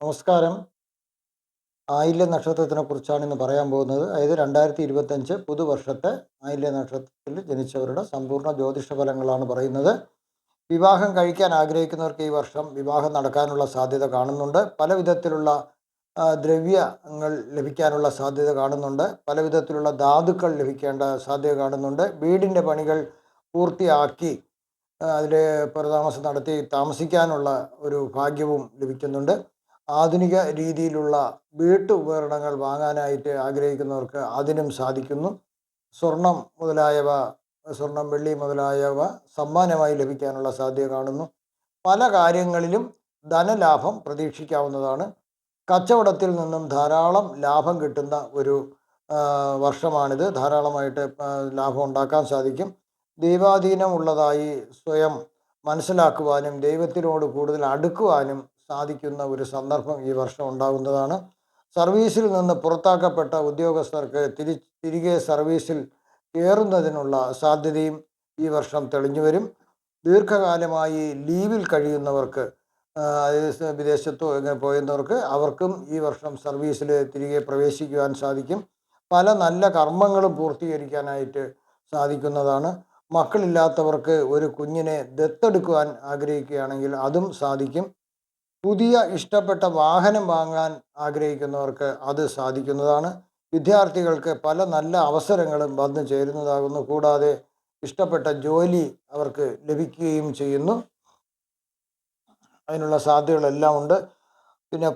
നമസ്കാരം. ആയില്യ നക്ഷത്രത്തിനെ കുറിച്ചാണ് ഇന്ന് പറയാൻ പോകുന്നത്. അതായത് രണ്ടായിരത്തി ഇരുപത്തഞ്ച് പുതുവർഷത്തെ ആയില്യ നക്ഷത്രത്തിൽ ജനിച്ചവരുടെ സമ്പൂർണ ജ്യോതിഷ ഫലങ്ങളാണ് പറയുന്നത്. വിവാഹം കഴിക്കാൻ ആഗ്രഹിക്കുന്നവർക്ക് ഈ വർഷം വിവാഹം നടക്കാനുള്ള സാധ്യത കാണുന്നുണ്ട്. പല വിധത്തിലുള്ള ദ്രവ്യങ്ങൾ ലഭിക്കാനുള്ള സാധ്യത കാണുന്നുണ്ട്. പല വിധത്തിലുള്ള ധാതുക്കൾ ലഭിക്കേണ്ട സാധ്യത കാണുന്നുണ്ട്. വീടിന്റെ പണികൾ പൂർത്തിയാക്കി അതിൽ പുറതാമസം നടത്തി താമസിക്കാനുള്ള ഒരു ഭാഗ്യവും ലഭിക്കുന്നുണ്ട്. ആധുനിക രീതിയിലുള്ള വീട്ടു ഉപകരണങ്ങൾ വാങ്ങാനായിട്ട് ആഗ്രഹിക്കുന്നവർക്ക് അതിനും സാധിക്കുന്നു. സ്വർണം മുതലായവ സ്വർണം വെള്ളി മുതലായവ സമ്മാനമായി ലഭിക്കാനുള്ള സാധ്യത കാണുന്നു. പല കാര്യങ്ങളിലും ധനലാഭം പ്രതീക്ഷിക്കാവുന്നതാണ്. കച്ചവടത്തിൽ നിന്നും ധാരാളം ലാഭം കിട്ടുന്ന ഒരു വർഷമാണിത്. ധാരാളമായിട്ട് ലാഭം ഉണ്ടാക്കാൻ സാധിക്കും. ദൈവാധീനം ഉള്ളതായി സ്വയം മനസ്സിലാക്കുവാനും ദൈവത്തിനോട് കൂടുതൽ അടുക്കുവാനും സാധിക്കുന്ന ഒരു സന്ദർഭം ഈ വർഷം ഉണ്ടാകുന്നതാണ്. സർവീസിൽ നിന്ന് പുറത്താക്കപ്പെട്ട ഉദ്യോഗസ്ഥർക്ക് തിരി തിരികെ സർവീസിൽ കയറുന്നതിനുള്ള സാധ്യതയും ഈ വർഷം തെളിഞ്ഞു വരും. ദീർഘകാലമായി ലീവിൽ കഴിയുന്നവർക്ക് വിദേശത്തോ ഇങ്ങനെ പോയുന്നവർക്ക് അവർക്കും ഈ വർഷം സർവീസിൽ തിരികെ പ്രവേശിക്കുവാൻ സാധിക്കും. പല നല്ല കർമ്മങ്ങളും പൂർത്തീകരിക്കാനായിട്ട് സാധിക്കുന്നതാണ്. മക്കളില്ലാത്തവർക്ക് ഒരു കുഞ്ഞിനെ ദത്തെടുക്കുവാൻ ആഗ്രഹിക്കുകയാണെങ്കിൽ അതും സാധിക്കും. പുതിയ ഇഷ്ടപ്പെട്ട വാഹനം വാങ്ങാൻ ആഗ്രഹിക്കുന്നവർക്ക് അത് സാധിക്കുന്നതാണ്. വിദ്യാർത്ഥികൾക്ക് പല നല്ല അവസരങ്ങളും വന്നു ചേരുന്നതാകുന്നു. കൂടാതെ ഇഷ്ടപ്പെട്ട ജോലി അവർക്ക് ലഭിക്കുകയും ചെയ്യുന്നു. അതിനുള്ള സാധ്യതകളെല്ലാം ഉണ്ട്. പിന്നെ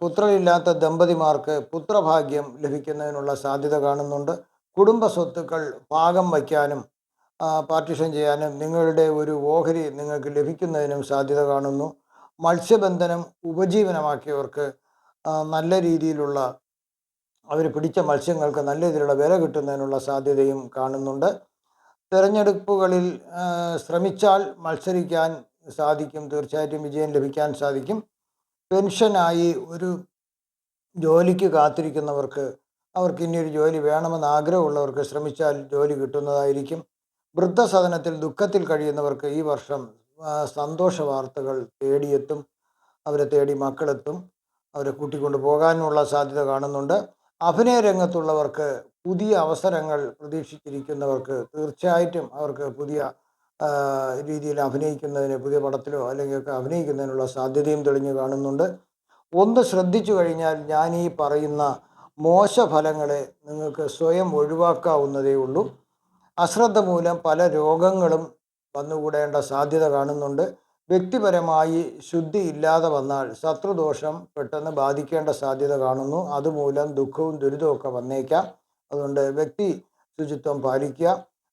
പുത്രനില്ലാത്ത ദമ്പതിമാർക്ക് പുത്രഭാഗ്യം ലഭിക്കുന്നതിനുള്ള സാധ്യത കാണുന്നുണ്ട്. കുടുംബ സ്വത്തുക്കൾ പാകം വയ്ക്കാനും പാർട്ടിഷൻ ചെയ്യാനും നിങ്ങളുടെ ഒരു ഓഹരി നിങ്ങൾക്ക് ലഭിക്കുന്നതിനും സാധ്യത കാണുന്നു. മത്സ്യബന്ധനം ഉപജീവനമാക്കിയവർക്ക് നല്ല രീതിയിലുള്ള അവർ പിടിച്ച മത്സ്യങ്ങൾക്ക് നല്ല രീതിയിലുള്ള വില കിട്ടുന്നതിനുള്ള സാധ്യതയും കാണുന്നുണ്ട്. തിരഞ്ഞെടുപ്പുകളിൽ ശ്രമിച്ചാൽ മത്സരിക്കാൻ സാധിക്കും തീർച്ചയായിട്ടും വിജയം ലഭിക്കാൻ സാധിക്കും. പെൻഷനായി ഒരു ജോലിക്ക് കാത്തിരിക്കുന്നവർക്ക് അവർക്ക് ഇനിയൊരു ജോലി വേണമെന്ന് ആഗ്രഹമുള്ളവർക്ക് ശ്രമിച്ചാൽ ജോലി കിട്ടുന്നതായിരിക്കും. വൃദ്ധസദനത്തിൽ ദുഃഖത്തിൽ കഴിയുന്നവർക്ക് ഈ വർഷം സന്തോഷ വാർത്തകൾ തേടിയെത്തും അവരെ തേടി മക്കളെത്തും അവരെ കൂട്ടിക്കൊണ്ട് പോകാനുള്ള സാധ്യത കാണുന്നുണ്ട്. അഭിനയ രംഗത്തുള്ളവർക്ക് പുതിയ അവസരങ്ങൾ പ്രതീക്ഷിച്ചിരിക്കുന്നവർക്ക് തീർച്ചയായിട്ടും അവർക്ക് പുതിയ രീതിയിൽ അഭിനയിക്കുന്നതിന് പുതിയ പടത്തിലോ അല്ലെങ്കിൽ ഒക്കെ അഭിനയിക്കുന്നതിനുള്ള സാധ്യതയും തെളിഞ്ഞു കാണുന്നുണ്ട്. ഒന്ന് ശ്രദ്ധിച്ചു കഴിഞ്ഞാൽ ഞാൻ ഈ പറയുന്ന മോശഫലങ്ങളെ നിങ്ങൾക്ക് സ്വയം ഒഴിവാക്കാവുന്നതേ ഉള്ളൂ. അശ്രദ്ധ മൂലം പല രോഗങ്ങളും വന്നുകൂടേണ്ട സാധ്യത കാണുന്നുണ്ട്. വ്യക്തിപരമായി ശുദ്ധി ഇല്ലാതെ വന്നാൽ ശത്രുദോഷം പെട്ടെന്ന് ബാധിക്കേണ്ട സാധ്യത കാണുന്നു. അതുമൂലം ദുഃഖവും ദുരിതവും വന്നേക്കാം. അതുകൊണ്ട് വ്യക്തി ശുചിത്വം പാലിക്കുക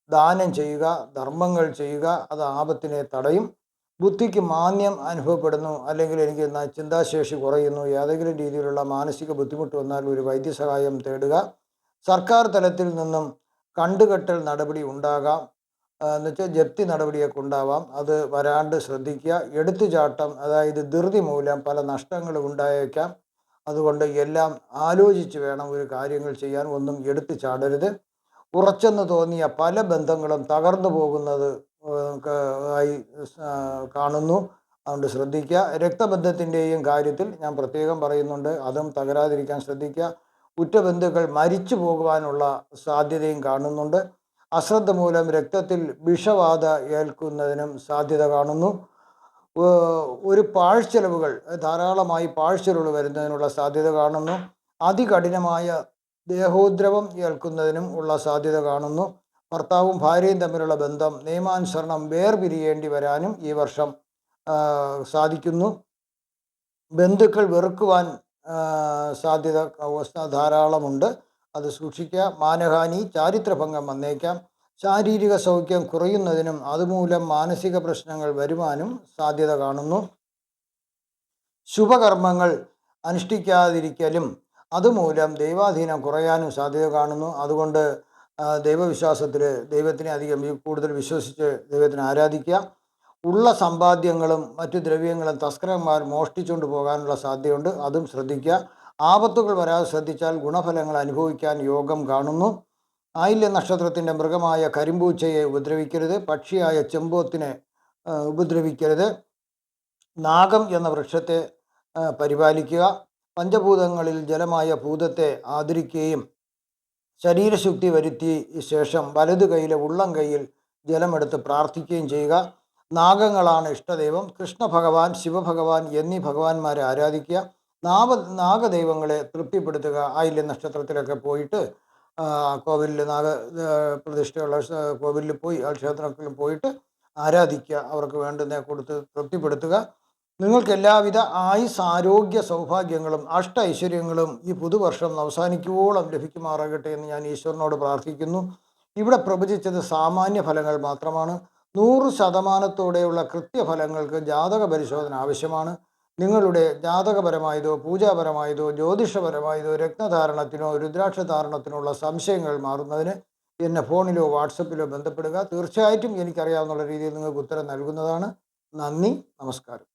ദാനം ചെയ്യുക ധർമ്മങ്ങൾ ചെയ്യുക അത് ആപത്തിനെ തടയും. ബുദ്ധിക്ക് മാന്യം അനുഭവപ്പെടുന്നു അല്ലെങ്കിൽ എനിക്ക് ചിന്താശേഷി കുറയുന്നു ഏതെങ്കിലും രീതിയിലുള്ള മാനസിക ബുദ്ധിമുട്ട് വന്നാൽ ഒരു വൈദ്യസഹായം തേടുക. സർക്കാർ തലത്തിൽ നിന്നും കണ്ടുകെട്ടൽ നടപടി ഉണ്ടാകാം. എന്നുവെച്ചാൽ ജപ്തി നടപടിയൊക്കെ ഉണ്ടാവാം. അത് വരാണ്ട് ശ്രദ്ധിക്കുക. എടുത്തുചാട്ടം അതായത് ധൃതി മൂലം പല നഷ്ടങ്ങളും ഉണ്ടായേക്കാം. അതുകൊണ്ട് എല്ലാം ആലോചിച്ച് വേണം ഒരു കാര്യങ്ങൾ ചെയ്യാൻ. ഒന്നും എടുത്തു ചാടരുത്. ഉറച്ചെന്ന് തോന്നിയ പല ബന്ധങ്ങളും തകർന്നു പോകുന്നത് ആയി കാണുന്നു. അതുകൊണ്ട് ശ്രദ്ധിക്കുക. രക്തബന്ധത്തിന്റെയും കാര്യത്തിൽ ഞാൻ പ്രത്യേകം പറയുന്നുണ്ട്. അതും തകരാതിരിക്കാൻ ശ്രദ്ധിക്കുക. ഉറ്റബന്ധുക്കൾ മരിച്ചു പോകുവാനുള്ള സാധ്യതയും കാണുന്നുണ്ട്. അശ്രദ്ധ മൂലം രക്തത്തിൽ വിഷബാധ ഏൽക്കുന്നതിനും സാധ്യത കാണുന്നു. ഒരു പാഴ്ചെലവുകൾ ധാരാളമായി പാഴ്ചെലവുകൾ വരുന്നതിനുള്ള സാധ്യത കാണുന്നു. അതികഠിനമായ ദേഹോദ്രവം ഏൽക്കുന്നതിനും ഉള്ള സാധ്യത കാണുന്നു. ഭർത്താവും ഭാര്യയും തമ്മിലുള്ള ബന്ധം നിയമാനുസരണം വേർപിരിയേണ്ടി വരാനും ഈ വർഷം സാധിക്കുന്നു. ബന്ധുക്കൾ വെറുക്കുവാൻ സാധ്യത ധാരാളമുണ്ട്. അത് സൂക്ഷിക്കുക. മാനഹാനി ചാരിത്രഭംഗം വന്നേക്കാം. ശാരീരിക സൗഖ്യം കുറയുന്നതിനും അതുമൂലം മാനസിക പ്രശ്നങ്ങൾ വരുവാനും സാധ്യത കാണുന്നു. ശുഭകർമ്മങ്ങൾ അനുഷ്ഠിക്കാതിരിക്കലും അതുമൂലം ദൈവാധീനം കുറയാനും സാധ്യത കാണുന്നു. അതുകൊണ്ട് ദൈവവിശ്വാസത്തിൽ ദൈവത്തിനെ അധികം കൂടുതൽ വിശ്വസിച്ച് ദൈവത്തിനെ ആരാധിക്കുക. ഉള്ള സമ്പാദ്യങ്ങളും മറ്റു ദ്രവ്യങ്ങളും തസ്കരന്മാർ മോഷ്ടിച്ചുകൊണ്ട് പോകാനുള്ള സാധ്യതയുണ്ട്. അതും ശ്രദ്ധിക്കുക. ആപത്തുകൾ വരാതെ ശ്രദ്ധിച്ചാൽ ഗുണഫലങ്ങൾ അനുഭവിക്കാൻ യോഗം കാണുന്നു. ആയില്യ നക്ഷത്രത്തിന്റെ മൃഗമായ കരിമ്പൂച്ചയെ ഉപദ്രവിക്കരുത്. പക്ഷിയായ ചെമ്പോത്തിനെ ഉപദ്രവിക്കരുത്. നാഗം എന്ന വൃക്ഷത്തെ പരിപാലിക്കുക. പഞ്ചഭൂതങ്ങളിൽ ജലമായ ഭൂതത്തെ ആദരിക്കുകയും ശരീരശുദ്ധി വരുത്തി ശേഷം വലതു കൈയിലെ ഉള്ളം കൈയിൽ ജലമെടുത്ത് പ്രാർത്ഥിക്കുകയും ചെയ്യുക. നാഗങ്ങളാണ് ഇഷ്ടദൈവം. കൃഷ്ണ ഭഗവാൻ ശിവഭഗവാൻ എന്നീ ഭഗവാന്മാരെ ആരാധിക്കുക. നാഗ നാഗദൈവങ്ങളെ തൃപ്തിപ്പെടുത്തുക ആയില്യ നക്ഷത്രത്തിലൊക്കെ പോയിട്ട് കോവിലിൽ നാഗ പ്രതിഷ്ഠയുള്ള കോവിലിൽ പോയി ആ ക്ഷേത്രത്തിൽ പോയിട്ട് ആരാധിക്കുക അവർക്ക് വേണ്ടുന്ന കൊടുത്ത് തൃപ്തിപ്പെടുത്തുക. നിങ്ങൾക്ക് എല്ലാവിധ ആയുസ് ആരോഗ്യ സൗഭാഗ്യങ്ങളും അഷ്ട ഐശ്വര്യങ്ങളും ഈ പുതുവർഷം അവസാനിക്കുവോളം ലഭിക്കുമാറാകട്ടെ എന്ന് ഞാൻ ഈശ്വരനോട് പ്രാർത്ഥിക്കുന്നു. ഇവിടെ പ്രവചിച്ചത് സാമാന്യ ഫലങ്ങൾ മാത്രമാണ്. നൂറ് ശതമാനത്തോടെയുള്ള കൃത്യഫലങ്ങൾക്ക് ജാതക പരിശോധന ആവശ്യമാണ്. നിങ്ങളുടെ ജാതകപരമായതോ പൂജാപരമായതോ ജ്യോതിഷപരമായതോ രക്തധാരണത്തിനോ രുദ്രാക്ഷധാരണത്തിനോ ഉള്ള സംശയങ്ങൾ മാറുന്നതിന് എന്നെ ഫോണിലോ വാട്സപ്പിലോ ബന്ധപ്പെടുക. തീർച്ചയായിട്ടും എനിക്കറിയാവുന്ന രീതിയിൽ നിങ്ങൾക്ക് ഉത്തരം നൽകുന്നതാണ്. നന്ദി. നമസ്കാരം.